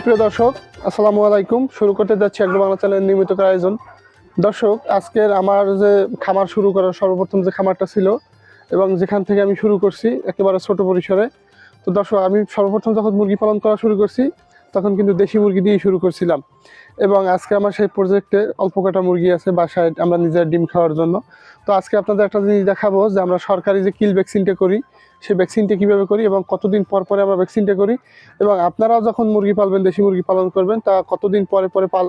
সুপ্রিয় দর্শক, আসসালামু আলাইকুম। শুরু করতে যাচ্ছি একদম বাংলা চ্যানেলের নিয়মিত আয়োজন। দর্শক, আজকের আমার যে খামার শুরু করার সর্বপ্রথম যে খামারটা ছিল এবং যেখান থেকে আমি শুরু করছি একেবারে ছোট পরিসরে। তো দর্শক, আমি সর্বপ্রথম যখন মুরগি পালন করা শুরু করছি, তখন কিন্তু দেশি মুরগি দিয়ে শুরু করছিলাম। এবং আজকে আমার সেই প্রজেক্টে অল্প কটা মুরগি আছে বাসায় আমরা নিজের ডিম খাওয়ার জন্য। তো আজকে আপনাদের একটা জিনিস দেখাবো যে আমরা সরকারি যে কিল ভ্যাকসিনটা করি সেই ভ্যাকসিনটা কীভাবে করি এবং কতদিন পর পরে আমরা ভ্যাকসিনটা করি এবং আপনারাও যখন মুরগি পালবেন দেশি মুরগি পালন করবেন তা কতদিন পরে পরে পাল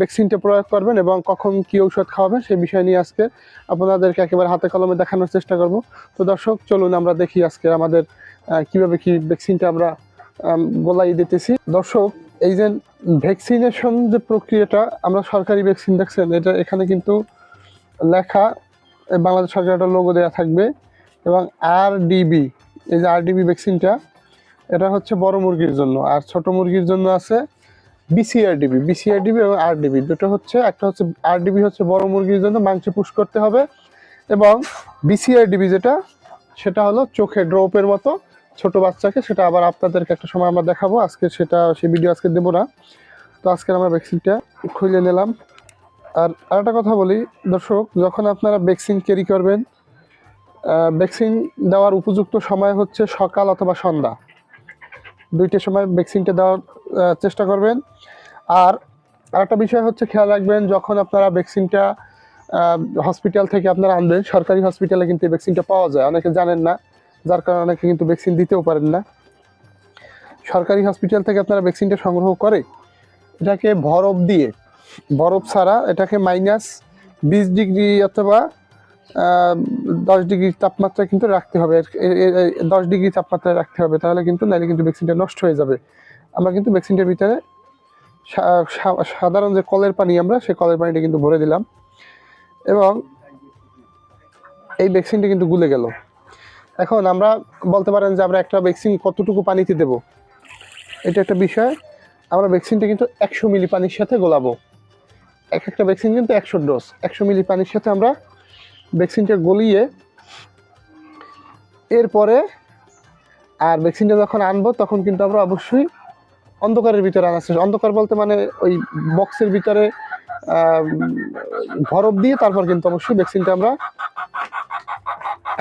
ভ্যাকসিনটা প্রয়োগ করবেন এবং কখন কী ঔষধ খাওয়াবেন সেই বিষয় নিয়ে আজকে আপনাদেরকে একেবারে হাতে কলমে দেখানোর চেষ্টা করব। তো দর্শক চলুন আমরা দেখি আজকে আমাদের কীভাবে কি ভ্যাকসিনটা আমরা আম, গোলাই দিতেছি। দর্শক এই যে ভ্যাকসিনেশন যে প্রক্রিয়াটা, আমরা সরকারি ভ্যাকসিন দেখছেন, এটা এখানে কিন্তু লেখা বাংলাদেশ সরকার একটা লোগো দেওয়া থাকবে এবং আর ডিবি এই যে আর ডিবি ভ্যাকসিনটা, এটা হচ্ছে বড় মুরগির জন্য, আর ছোট মুরগির জন্য আছে বিসিআরডিবি বিসিআরডিবি এবং আরডিবি দুটো হচ্ছে, একটা হচ্ছে আরডিবি হচ্ছে বড় মুরগির জন্য, মাংসে পুশ করতে হবে এবং বিসিআরডিবি যেটা, সেটা হলো চোখে ড্রপের মতো ছোট বাচ্চাকে, সেটা আবার আপনাদেরকে একটা সময় আমরা দেখাবো। আজকে সেটা, সেই ভিডিও আজকে দেবো না। তো আজকে আমরা ভ্যাকসিনটা খুলে নিলাম। আর আরেকটা কথা বলি, দর্শক, যখন আপনারা ভ্যাকসিন ক্যারি করবেন ভ্যাকসিন দেওয়ার উপযুক্ত সময় হচ্ছে সকাল অথবা সন্ধ্যা। দুইটার সময় ভ্যাকসিনটা দেওয়ার চেষ্টা করবেন। আর আরেকটা বিষয় হচ্ছে, খেয়াল রাখবেন, যখন আপনারা ভ্যাকসিনটা হসপিটাল থেকে আপনারা আনবেন, সরকারি হসপিটালে কিন্তু এই ভ্যাকসিনটা পাওয়া যায়। অনেকে জানেন না। যার কারণে অনেকে কিন্তু ভ্যাকসিন দিতেও পারেন না। সরকারি হসপিটাল থেকে আপনারা ভ্যাকসিনটা সংগ্রহ করে, এটাকে বরফ দিয়ে, বরফ ছাড়া এটাকে মাইনাস বিশ ডিগ্রি অথবা দশ ডিগ্রি তাপমাত্রা কিন্তু রাখতে হবে। দশ ডিগ্রি তাপমাত্রায় রাখতে হবে, তাহলে কিন্তু নাহলে কিন্তু ভ্যাকসিনটা নষ্ট হয়ে যাবে। আমরা কিন্তু ভ্যাকসিনটার ভিতরে সাধারণ যে কলের পানি আমরা সেই কলের পানিটা কিন্তু ভরে দিলাম। এবং এই ভ্যাকসিনটা কিন্তু গুলে গেল। এখন আমরা বলতে পারেন যে আমরা একটা ভ্যাকসিন কতটুকু পানিতে দেব? এটা একটা বিষয়। আমরা ভ্যাকসিনটা কিন্তু একশো মিলি পানির সাথে গোলাবো। এক একটা ভ্যাকসিন কিন্তু একশো ডোজ একশো মিলি পানির সাথে আমরা ভ্যাকসিনটা গলিয়ে এরপরে আর ভ্যাকসিনটা যখন আনব, তখন কিন্তু আমরা অবশ্যই অন্ধকারের ভিতরে চেষ্টা অন্ধকার বলতে মানে ওই বক্সের ভিতরে বরফ দিয়ে তারপর কিন্তু অবশ্যই ভ্যাকসিনটা আমরা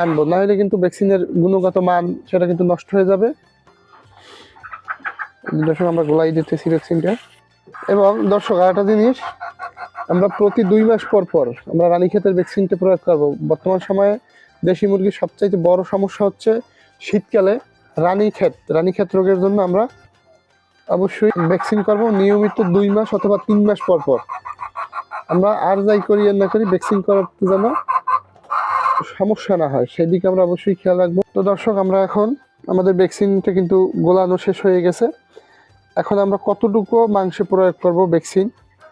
আনব। না হলে কিন্তু ভ্যাকসিনের গুণগত মান, সেটা কিন্তু নষ্ট হয়ে যাবে। দর্শক, আমরা গোলাই দিতেছি ভ্যাকসিনটা। এবং দর্শক আর একটা জিনিস, আমরা প্রতি দুই মাস পর পর আমরা রানীক্ষেতের ভ্যাকসিনটা প্রয়োগ করব। বর্তমান সময়ে দেশি মুরগির সবচাইতে বড় সমস্যা হচ্ছে শীতকালে রানীক্ষেত। রানীক্ষেত রোগের জন্য আমরা অবশ্যই ভ্যাকসিন করব নিয়মিত দুই মাস অথবা তিন মাস পর পর। আমরা আর যাই করি আর না করি, ভ্যাকসিন করার যেন সমস্যা না হয়। সেদিকে আমরা অবশ্যই খেয়াল রাখব। তো দর্শক, আমরা এখন আমাদের ভ্যাকসিনটা কিন্তু গোলানো শেষ হয়ে গেছে। এখন আমরা কতটুকু মাংসে প্রয়োগ করব ভ্যাকসিন,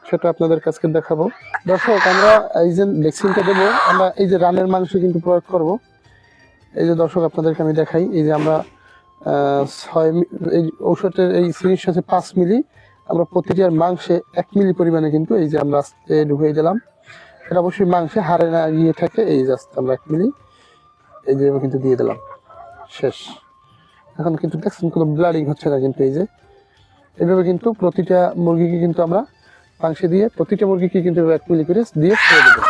সেটা আপনাদের কাছে দেখাবো। দর্শক, আমরা এই যে ভ্যাকসিনটা দেবো, আমরা এই যে রানের মাংস কিন্তু প্রয়োগ করব। এই যে দর্শক, আপনাদেরকে আমি দেখাই। এই যে আমরা ছয় এই ঔষধের এই সিরিজ সাথে পাঁচ মিলি। আমরা প্রতিটার মাংসে এক মিলি পরিমাণে কিন্তু এই যে আমরা ঢুকিয়ে দিলাম এটা অবশ্যই মাংসে হারে না গিয়ে থাকে, এই আস্তে আমরা এক মিলি, এই যে কিন্তু দিয়ে দিলাম। শেষ। এখন কিন্তু দেখছেন কোনো ব্লাডিং হচ্ছে না কিন্তু এই যে। এইভাবে কিন্তু প্রতিটা মুরগিকে কিন্তু আমরা মাংসে দিয়ে প্রতিটা মুরগিকে কিন্তু এক মিলি করে দিয়ে ছেড়ে দেবো।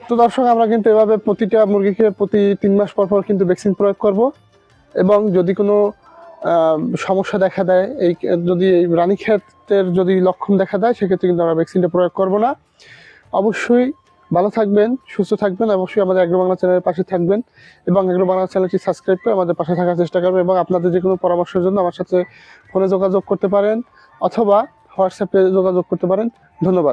তো দর্শক, আমরা কিন্তু এভাবে প্রতিটা মুরগিকে প্রতি তিন মাস পর পর কিন্তু ভ্যাকসিন প্রয়োগ করব এবং যদি কোনো সমস্যা দেখা দেয়। এই, যদি এই রানীক্ষেতের যদি লক্ষণ দেখা দেয়, সেক্ষেত্রে কিন্তু আমরা ভ্যাকসিনটা প্রয়োগ করব না। অবশ্যই ভালো থাকবেন, সুস্থ থাকবেন, অবশ্যই আমাদের অ্যাগ্রো বাংলা চ্যানেলের পাশে থাকবেন এবং অ্যাগ্রো বাংলা চ্যানেলটি সাবস্ক্রাইব করে আমাদের পাশে থাকার চেষ্টা করবেন এবং আপনাদের যে কোনো পরামর্শের জন্য আমার সাথে ফোনে যোগাযোগ করতে পারেন অথবা হোয়াটসঅ্যাপে যোগাযোগ করতে পারেন। ধন্যবাদ।